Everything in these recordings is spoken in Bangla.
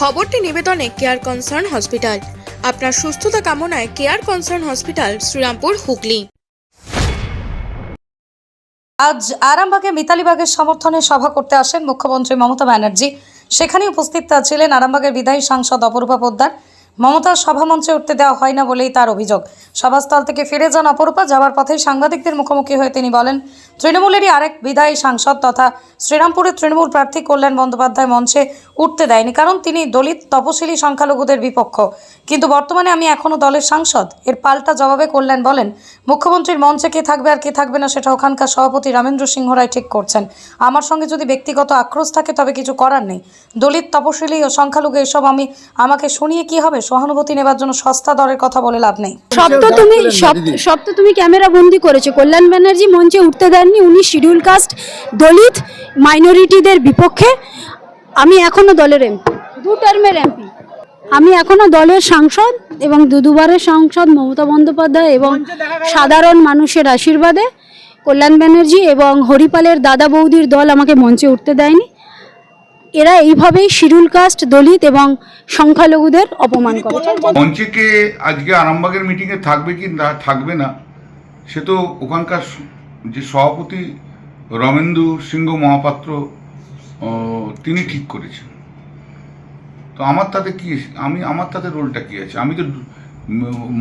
খবরটি নিবেদনে কেয়ার কনসার্ন হসপিটাল আপনার সুস্থতা কামনায় care concern hospital Shrirampur, Hooghly. আজ আরামবাগে মিতালিবাগের সমর্থনে সভা করতে আসেন মুখ্যমন্ত্রী মমতা ব্যানার্জি। সেখানে উপস্থিত ছিলেন আরামবাগের বিদায়ী সাংসদ অপরূপা পোদ্দার। মমতার সভামঞ্চে উঠতে দেওয়া হয় না বলেই তার অভিযোগ। সভাস্থল থেকে ফিরে যান অপরূপা যাওয়ার পথে সাংবাদিকদের মুখোমুখি হয়ে তিনি বলেন, তৃণমূলেরই আরেক বিদায়ী সাংসদ তথা শ্রীরামপুরের তৃণমূল প্রার্থী কল্যাণ বন্দ্যোপাধ্যায় মঞ্চে উঠতে দেয়নি কারণ তিনি দলিত তপশিলি সংখ্যালঘুদের বিপক্ষ। কিন্তু বর্তমানে আমি এখনও দলের সাংসদ। এর পাল্টা জবাবে কল্যাণ বলেন, মুখ্যমন্ত্রীর মঞ্চে কে থাকবে আর কে থাকবে না সেটা ওখানকার সভাপতি রামেন্দ্র সিংহ রায় ঠিক করছেন। আমার সঙ্গে যদি ব্যক্তিগত আক্রোশ থাকে তবে কিছু করার নেই। দলিত তপশিলি ও সংখ্যালঘু এসব আমি, আমাকে শুনিয়ে কি হবে? সহানুভূতি নেবার জন্য সস্তা দরের কথা বলে লাভ নেই। সব তো তুমি সব সব তো তুমি ক্যামেরা বন্দি করেছ। কল্যাণ ব্যানার্জি মঞ্চে উঠতে দেননি উনি শিডিউল কাস্ট দলিত মাইনরিটিদের বিপক্ষে। আমি এখনও দলের এমপি দু টার্মের এমপি আমি এখনও দলের সাংসদ এবং দু দুবারের সাংসদ মমতা বন্দ্যোপাধ্যায় এবং সাধারণ মানুষের আশীর্বাদে কল্যাণ ব্যানার্জি এবং হরিপালের দাদা বৌদির দল আমাকে মঞ্চে উঠতে দেয়নি। এরা এইভাবেই শিডিউল কাস্ট, দলিত এবং সংখ্যালঘুদের অপমান করে। মঞ্চে কে আজকে আরামবাগের মিটিংয়ে থাকবে কি না, থাকবে না, সে তো ওখানকার যে সভাপতি রমেন্দু সিংহ মহাপাত্র তিনি ঠিক করেছেন। তো আমার তাতে কি, আমি, আমার তাতে রোলটা কি আছে? আমি তো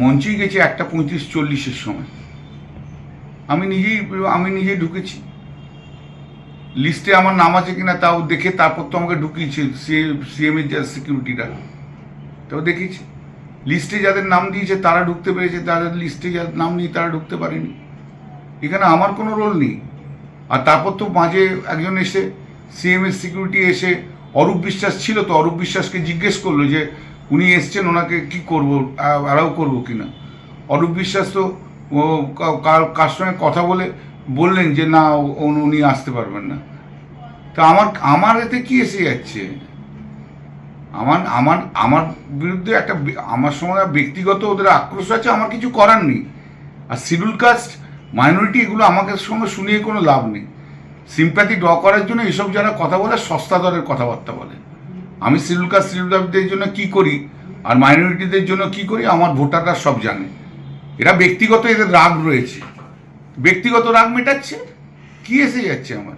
মঞ্চেই গেছি একটা পঁয়ত্রিশ চল্লিশের সময়। আমি নিজেই আমি নিজেই ঢুকেছি। লিস্টে আমার নাম আছে কিনা তাও দেখে তারপর তো আমাকে ঢুকিয়েছে সিএম এর যা সিকিউরিটিরা। তাও দেখেছি লিস্টে যাদের নাম দিয়েছে তারা ঢুকতে পেরেছে, তাদের লিস্টে যাদের নাম নেই তারা ঢুকতে পারেনি। এখানে আমার কোনো রোল নেই। আর তারপর তো মাঝে একজন এসে, সিএম এর সিকিউরিটি এসে, অরূপ বিশ্বাস ছিল তো অরূপ বিশ্বাসকে জিজ্ঞেস করল যে, উনি এসছেন, ওনাকে কি করব, অ্যালাউ করব কিনা? অরূপ বিশ্বাস তো কার সঙ্গে কথা বলে বললেন যে, না উনি আসতে পারবেন না। তা আমার আমার এতে কি এসে যাচ্ছে? আমার আমার আমার বিরুদ্ধে একটা আমার সময় ব্যক্তিগত ওদের আক্রোশ আছে, আমার কিছু করার নেই। আর শিডিউল কাস্ট, মাইনরিটি এগুলো আমাকে সঙ্গে শুনিয়ে কোনো লাভ নেই। সিম্প্যাথি ড্র করার জন্য এসব যারা কথা বলে, সস্তা দরের কথাবার্তা বলে। আমি শিডিউল কাস্ট, শিডিউল কাস্টদের জন্য কি করি? আর মাইনরিটিদের জন্য কি করি? আমার ভোটাররা সব জানে। এরা ব্যক্তিগত এদের রাগ রয়েছে। ব্যক্তিগত রাগ মেটাচ্ছে? কি এসে যাচ্ছে আমার?